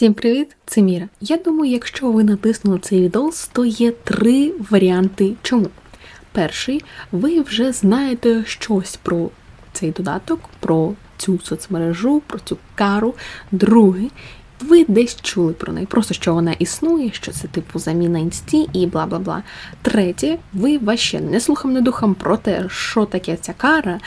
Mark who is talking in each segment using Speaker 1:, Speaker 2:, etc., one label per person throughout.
Speaker 1: Всім привіт, це Міра. Я думаю, якщо ви натиснули цей відос, то є три варіанти чому. Перший, ви вже знаєте щось про цей додаток, про цю соцмережу, про цю кару. Другий, ви десь чули про неї, просто що вона існує, що це типу заміна інсті і бла бла бла. Третє, ви ваще не слухом, не духом про те, що таке ця кара,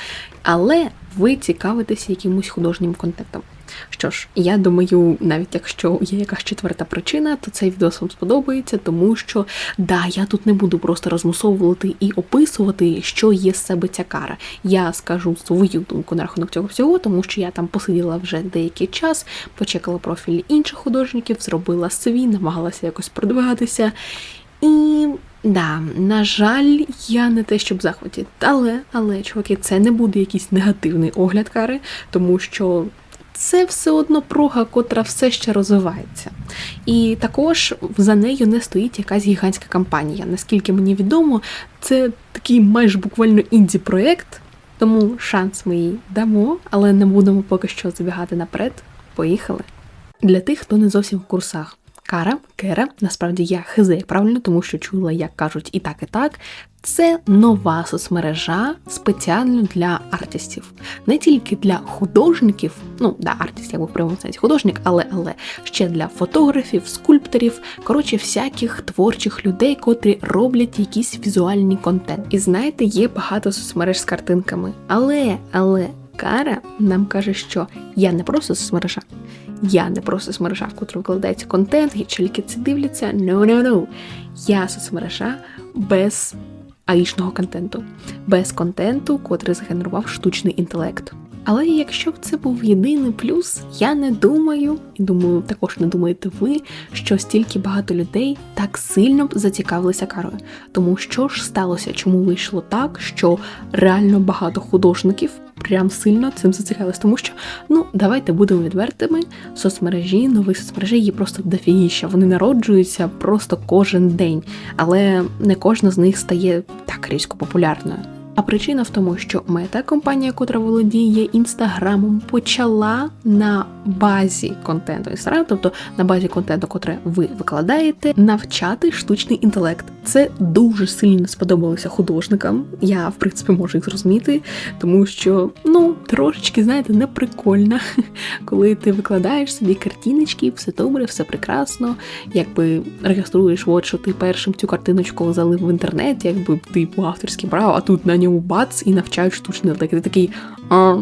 Speaker 1: але ви цікавитеся якимось художнім контентом. Що ж, я думаю, навіть якщо є якась четверта причина, то цей відео вам сподобається, тому що да, я тут не буду просто розмусовувати і описувати, що є з себе ця кара. Я скажу свою думку на рахунок цього всього, тому що я там посиділа вже деякий час, почекала профілі інших художників, зробила свій, намагалася якось продвигатися. І да, на жаль, я не те, щоб захваті. Але, але, чуваки, це не буде якийсь негативний огляд кари, тому що це все одно прога, котра все ще розвивається. І також за нею не стоїть якась гігантська кампанія. Наскільки мені відомо, це такий майже буквально інді-проєкт, тому шанс ми їй дамо, але не будемо поки що забігати наперед. Поїхали. Для тих, хто не зовсім в курсах. Кара, Кера, насправді я хизе правильно, тому що чула, як кажуть і так, і так. Це нова соцмережа спеціально для артистів, не тільки для художників, ну да, артист, як в прямому сенсі художник, але але ще для фотографів, скульпторів, коротше, всяких творчих людей, котрі роблять якийсь візуальний контент. І знаєте, є багато соцмереж з картинками. Але, але Кара нам каже, що я не просто соцмережа, я не просто соцмережа, в котру викладається контент, і тільки це дивляться. No, no, no. Я соцмережа без аїшного контенту, без контенту, котрий згенерував штучний інтелект. Але якщо б це був єдиний плюс, я не думаю, і думаю, також не думаєте ви, що стільки багато людей так сильно б зацікавилися карою. Тому що ж сталося, чому вийшло так, що реально багато художників прям сильно цим зацікавилась, тому що ну давайте будемо відвертими. Соцмережі, нові соцмережі є просто дофігіща. Вони народжуються просто кожен день, але не кожна з них стає так різко популярною. А причина в тому, що мета компанія, котра володіє інстаграмом, почала на базі контенту Інстаграм, тобто на базі контенту, котре ви викладаєте, навчати штучний інтелект. Це дуже сильно сподобалося художникам. Я в принципі можу їх зрозуміти, тому що ну трошечки, знаєте, не прикольно, коли ти викладаєш собі картиночки, все добре, все прекрасно. Якби реєструєш, от що ти першим цю картиночку залив в інтернеті, якби типу авторський прав, а тут на ньому бац і навчають штучний інтелект. Ти такий а,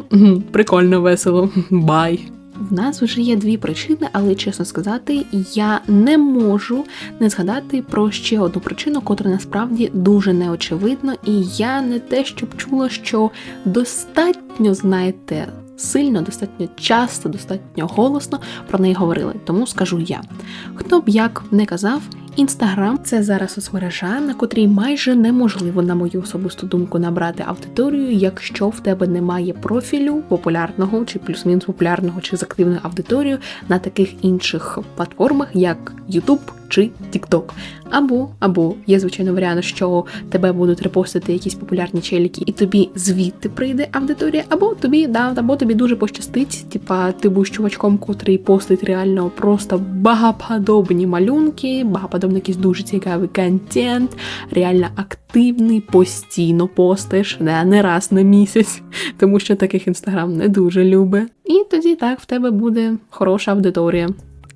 Speaker 1: прикольно, весело, бай. В нас вже є дві причини, але чесно сказати, я не можу не згадати про ще одну причину, котра насправді дуже неочевидна, і я не те, щоб чула, що достатньо знаєте. Сильно, достатньо часто, достатньо голосно про неї говорили, тому скажу я. Хто б як не казав, Інстаграм це зараз соцмережа, на котрій майже неможливо, на мою особисту думку, набрати аудиторію, якщо в тебе немає профілю популярного чи плюс-мінус популярного чи з активною аудиторією на таких інших платформах, як YouTube чи TikTok. Або або є звичайно варіант, що тебе будуть репостити якісь популярні челіки, і тобі звідти прийде аудиторія, або тобі да, або тобі дуже пощастить. Типа ти будеш чувачком, котрий постить реально просто багаподобні малюнки, багаподобний якийсь дуже цікавий контент, реально активний, постійно постиш, не, не раз на місяць, тому що таких інстаграм не дуже любить. І тоді так в тебе буде хороша аудиторія.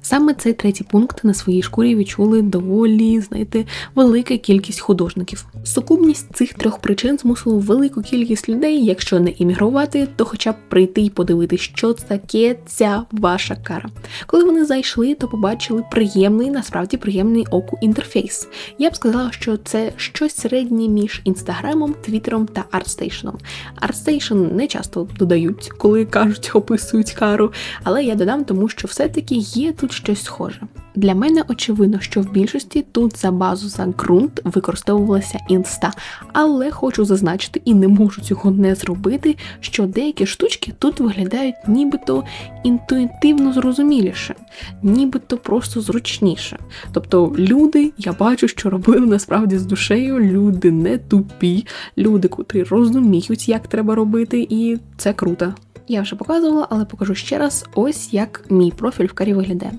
Speaker 1: Саме цей третій пункт на своїй шкурі відчули доволі, знаєте, велика кількість художників. Сукупність цих трьох причин змусила велику кількість людей, якщо не іммігрувати, то хоча б прийти і подивитися, що таке ця ваша кара. Коли вони зайшли, то побачили приємний, насправді приємний оку інтерфейс. Я б сказала, що це щось середнє між інстаграмом, твіттером та артстейшном. Артстейшн не часто додають, коли кажуть, описують кару, але я додам, тому що все-таки є тут щось схоже. Для мене очевидно, що в більшості тут за базу за ґрунт використовувалася інста, але хочу зазначити і не можу цього не зробити, що деякі штучки тут виглядають нібито інтуїтивно зрозуміліше, нібито просто зручніше. Тобто люди, я бачу, що робили насправді з душею, люди не тупі, люди, котрі розуміють, як треба робити, і це круто. Я вже показувала, але покажу ще раз, ось як мій профіль в карі виглядає.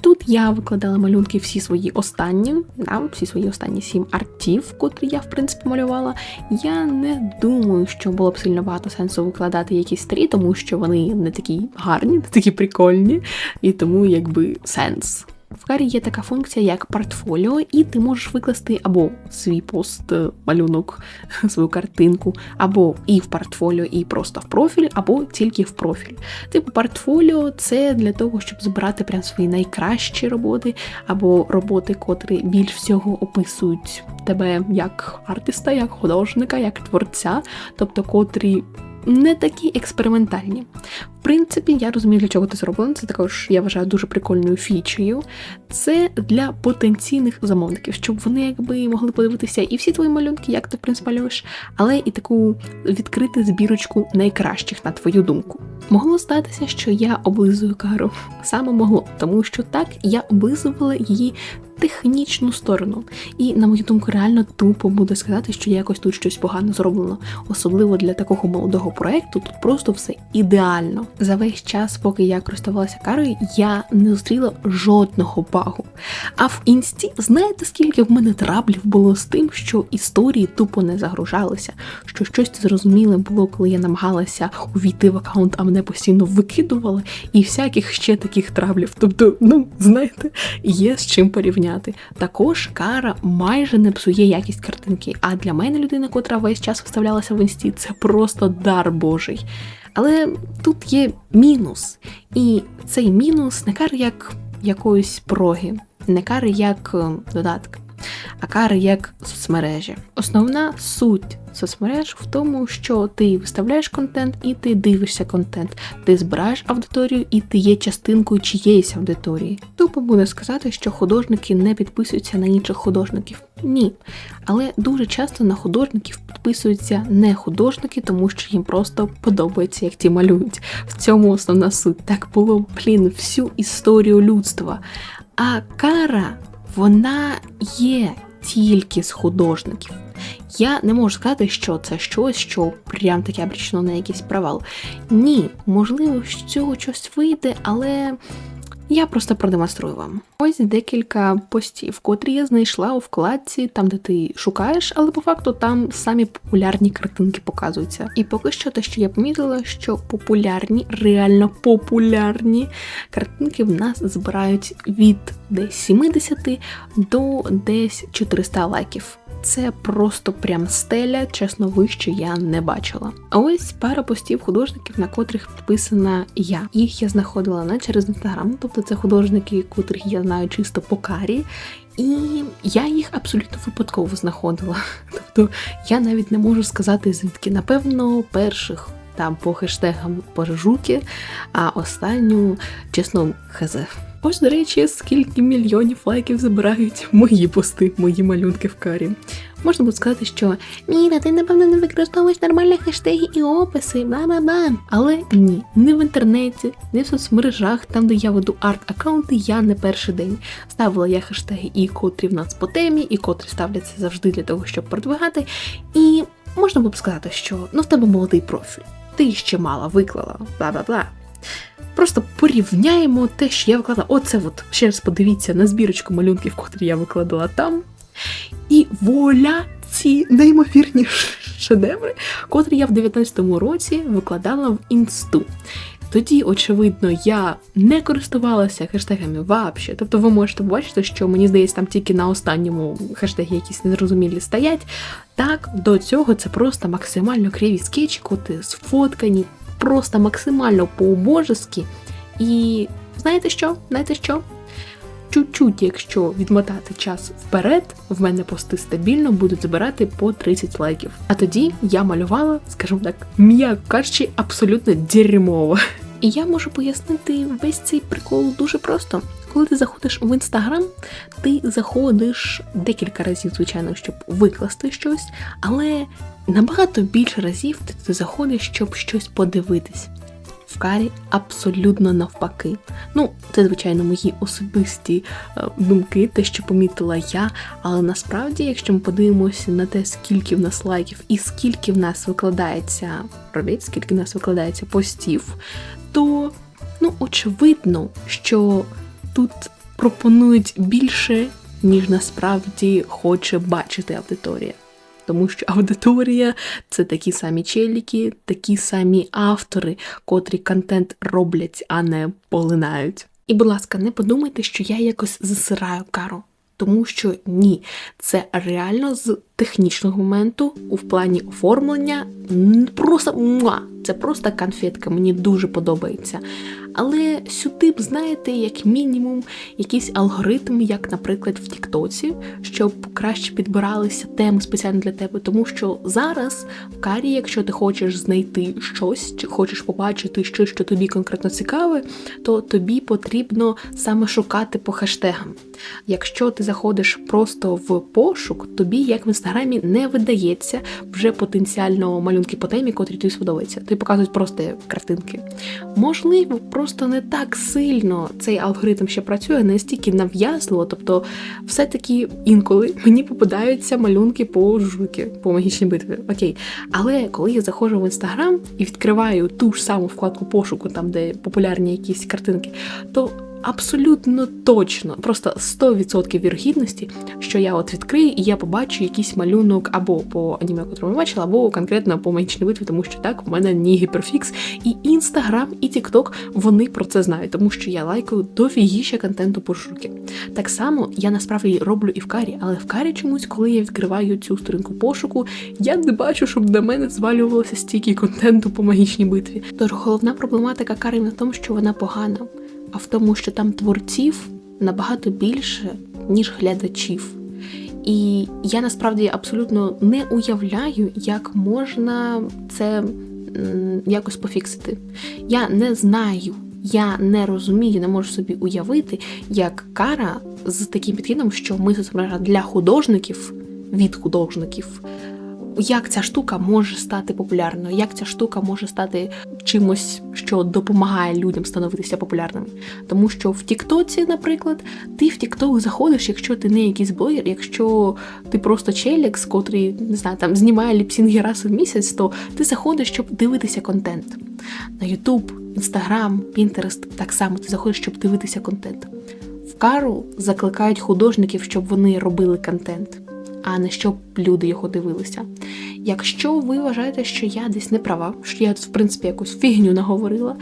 Speaker 1: Тут я викладала малюнки всі свої останні, да, всі свої останні сім артів, котрі я в принципі малювала. Я не думаю, що було б сильно багато сенсу викладати якісь старі, тому що вони не такі гарні, не такі прикольні, і тому якби сенс. В карі є така функція, як портфоліо, і ти можеш викласти або свій пост, е, малюнок, свою картинку, або і в портфоліо, і просто в профіль, або тільки в профіль. Типу, портфоліо це для того, щоб збирати прям свої найкращі роботи, або роботи, котрі більш всього описують тебе як артиста, як художника, як творця, тобто котрі не такі експериментальні. В принципі, я розумію, для чого це зроблено. Це також я вважаю дуже прикольною фічею. Це для потенційних замовників, щоб вони якби могли подивитися і всі твої малюнки, як ти в принципі малюєш, але і таку відкрити збірочку найкращих на твою думку. Могло статися, що я облизую кару. Саме могло, тому що так я облизувала її технічну сторону. І, на мою думку, реально тупо буде сказати, що якось тут щось погано зроблено. Особливо для такого молодого проекту тут просто все ідеально. За весь час, поки я користувалася карою, я не зустріла жодного багу. А в інсті, знаєте, скільки в мене траблів було з тим, що історії тупо не загружалися, що щось зрозуміле було, коли я намагалася увійти в аккаунт, а мене постійно викидували, і всяких ще таких траблів. Тобто, ну знаєте, є з чим порівняти. Також кара майже не псує якість картинки. А для мене людина, котра весь час виставлялася в інсті, це просто дар Божий. Але тут є мінус, і цей мінус не кар як якоїсь проги, не кар як е, додатка, а кар як соцмережі. Основна суть соцмереж в тому, що ти виставляєш контент і ти дивишся контент, ти збираєш аудиторію і ти є частинкою чиєїсь аудиторії. Тупо буде сказати, що художники не підписуються на інших художників. Ні. Але дуже часто на художників підписуються не художники, тому що їм просто подобається, як ті малюють. В цьому основна суть. Так було, блін, всю історію людства. А кара, вона є тільки з художників. Я не можу сказати, що це щось, що прям таке обрічено на якийсь провал. Ні, можливо, з цього щось вийде, але я просто продемонструю вам. Ось декілька постів, котрі я знайшла у вкладці, там де ти шукаєш, але по факту там самі популярні картинки показуються. І поки що те, що я помітила, що популярні, реально популярні картинки в нас збирають від десь 70 до десь 400 лайків. Це просто прям стеля, чесно, вище я не бачила. Ось пара постів художників, на котрих підписана я. Їх я знаходила не через інстаграм, тобто це художники, котрих я знаю чисто по карі. І я їх абсолютно випадково знаходила. Тобто я навіть не можу сказати звідки. Напевно, перших там по хештегам пожежуки, а останню, чесно, хз. Ось, до речі, скільки мільйонів лайків забирають мої пости, мої малюнки в карі. Можна буде сказати, що Міра, ти напевно не використовуєш нормальні хештеги і описи, бла-бла-бла. Але ні, не в інтернеті, не в соцмережах, там, де я веду арт-аккаунти, я не перший день. Ставила я хештеги і котрі в нас по темі, і котрі ставляться завжди для того, щоб продвигати. І можна було б сказати, що ну в тебе молодий профіль, ти ще мало виклала, бла-бла-бла. Просто порівняємо те, що я викладала. Оце от ще раз подивіться на збірочку малюнків, котрі я викладала там. І воля ці неймовірні шедеври, котрі я в 19-му році викладала в інсту. Тоді, очевидно, я не користувалася хештегами вообще. Тобто ви можете побачити, що мені здається, там тільки на останньому хештегі якісь незрозумілі стоять. Так, до цього це просто максимально криві скетчі, коти сфоткані, просто максимально по-божески. І знаєте що? Знаєте що? Чуть-чуть, якщо відмотати час вперед, в мене пости стабільно будуть збирати по 30 лайків. А тоді я малювала, скажімо так, м'яко кажучи, абсолютно дерьмово. І я можу пояснити весь цей прикол дуже просто. Коли ти заходиш в інстаграм, ти заходиш декілька разів, звичайно, щоб викласти щось, але набагато більше разів ти, ти заходиш, щоб щось подивитись. В карі абсолютно навпаки. Ну, це, звичайно, мої особисті е, думки, те, що помітила я. Але насправді, якщо ми подивимося на те, скільки в нас лайків і скільки в нас викладається робіт, скільки в нас викладається постів, то ну, очевидно, що тут пропонують більше, ніж насправді хоче бачити аудиторія. Тому що аудиторія це такі самі челіки, такі самі автори, котрі контент роблять, а не полинають. І, будь ласка, не подумайте, що я якось засираю кару. Тому що ні, це реально з технічного моменту у плані оформлення просто муа, це просто конфетка, мені дуже подобається. Але сюди б, знаєте, як мінімум, якийсь алгоритм, як, наприклад, в Тіктоці, щоб краще підбиралися теми спеціально для тебе. Тому що зараз в карі, якщо ти хочеш знайти щось, чи хочеш побачити щось, що тобі конкретно цікаве, то тобі потрібно саме шукати по хештегам. Якщо ти заходиш просто в пошук, тобі, як в інстаграмі, не видається вже потенціально малюнки по темі, котрі тобі сподобаються. Тобі показують просто картинки. Можливо, просто не так сильно цей алгоритм ще працює, не стільки нав'язливо, тобто, все-таки інколи мені попадаються малюнки по жуки, по магічній битві. Окей. Але коли я заходжу в інстаграм і відкриваю ту ж саму вкладку пошуку, там де популярні якісь картинки, то абсолютно точно, просто 100% вірогідності, що я от відкрию і я побачу якийсь малюнок або по аніме, котрому бачила, або конкретно по магічній битві, тому що так, в мене ні гіперфікс, і інстаграм, і тікток вони про це знають, тому що я лайкаю дофігіще контенту по шуки. Так само я насправді роблю і в карі, але в карі чомусь, коли я відкриваю цю сторінку пошуку, я не бачу, щоб до мене звалювалося стільки контенту по магічній битві. Тож головна проблематика кари не в тому, що вона погана а в тому, що там творців набагато більше, ніж глядачів. І я насправді абсолютно не уявляю, як можна це якось пофіксити. Я не знаю, я не розумію, не можу собі уявити, як кара з таким підхідом, що ми зображаємо для художників від художників як ця штука може стати популярною, як ця штука може стати чимось, що допомагає людям становитися популярними. Тому що в Тіктоці, наприклад, ти в Тікток заходиш, якщо ти не якийсь блогер, якщо ти просто челікс, котрий не знаю, там знімає ліпсінги раз в місяць, то ти заходиш, щоб дивитися контент. На Ютуб, Інстаграм, Пінтерест так само ти заходиш, щоб дивитися контент. В кару закликають художників, щоб вони робили контент а не щоб люди його дивилися. Якщо ви вважаєте, що я десь не права, що я в принципі, якусь фігню наговорила,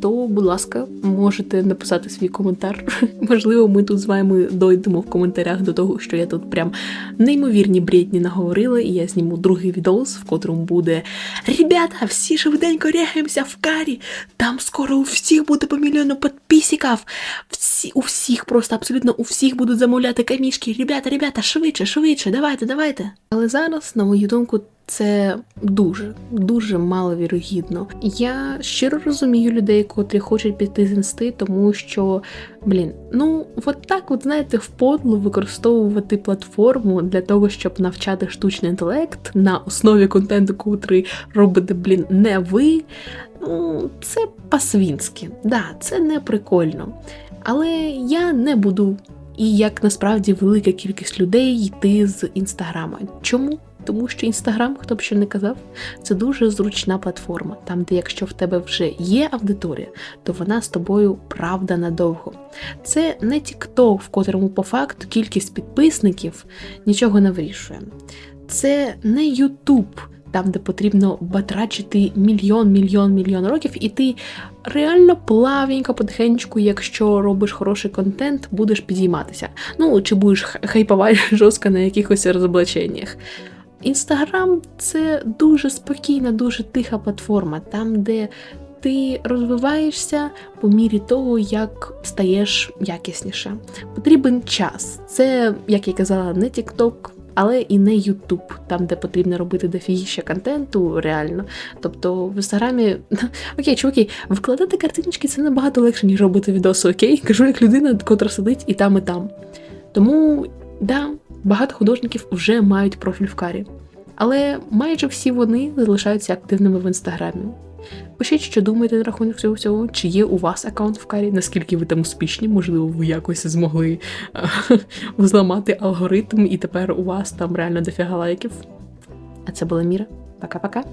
Speaker 1: то, будь ласка, можете написати свій коментар. Можливо, ми тут з вами дойдемо в коментарях до того, що я тут прям неймовірні бредні наговорила, і я зніму другий відос, в котрому буде Ребята, всі швиденько регаємося в карі. Там скоро у всіх буде по мільйону підписиків. Всі, у всіх, просто абсолютно у всіх будуть замовляти камішки. Ребята, ребята, швидше, швидше, давайте, давайте. Але зараз, на мою думку, це дуже дуже маловірогідно. Я щиро розумію людей, котрі хочуть піти з інсти, тому що, блін, ну от так, от знаєте, вподло використовувати платформу для того, щоб навчати штучний інтелект на основі контенту, котрий робите, блін, не ви. Ну, це по-свінськи. Да, це не прикольно. Але я не буду. І як насправді велика кількість людей йти з інстаграма. Чому? Тому що Інстаграм, хто б ще не казав, це дуже зручна платформа, там, де якщо в тебе вже є аудиторія, то вона з тобою правда надовго. Це не TikTok, в котрому по факту кількість підписників нічого не вирішує. Це не YouTube, там, де потрібно батрачити мільйон, мільйон, мільйон років, і ти реально плавненько, потихеньку, якщо робиш хороший контент, будеш підійматися. Ну, чи будеш хайпувати жорстко на якихось розоблаченнях. Інстаграм це дуже спокійна, дуже тиха платформа, там, де ти розвиваєшся по мірі того, як стаєш якісніше. Потрібен час. Це, як я казала, не TikTok, але і не YouTube, там, де потрібно робити дофігіще контенту, реально. Тобто в інстаграмі, окей, чуваки, викладати картиночки це набагато легше, ніж робити відоси, окей? Кажу, як людина, котра сидить і там, і там. Тому, да, багато художників вже мають профіль в карі. Але майже всі вони залишаються активними в інстаграмі. Пишіть, що думаєте на рахунок цього всього, чи є у вас аккаунт в карі, наскільки ви там успішні, можливо, ви якось змогли зламати взламати алгоритм, і тепер у вас там реально дофіга лайків. А це була Міра. Пока-пока.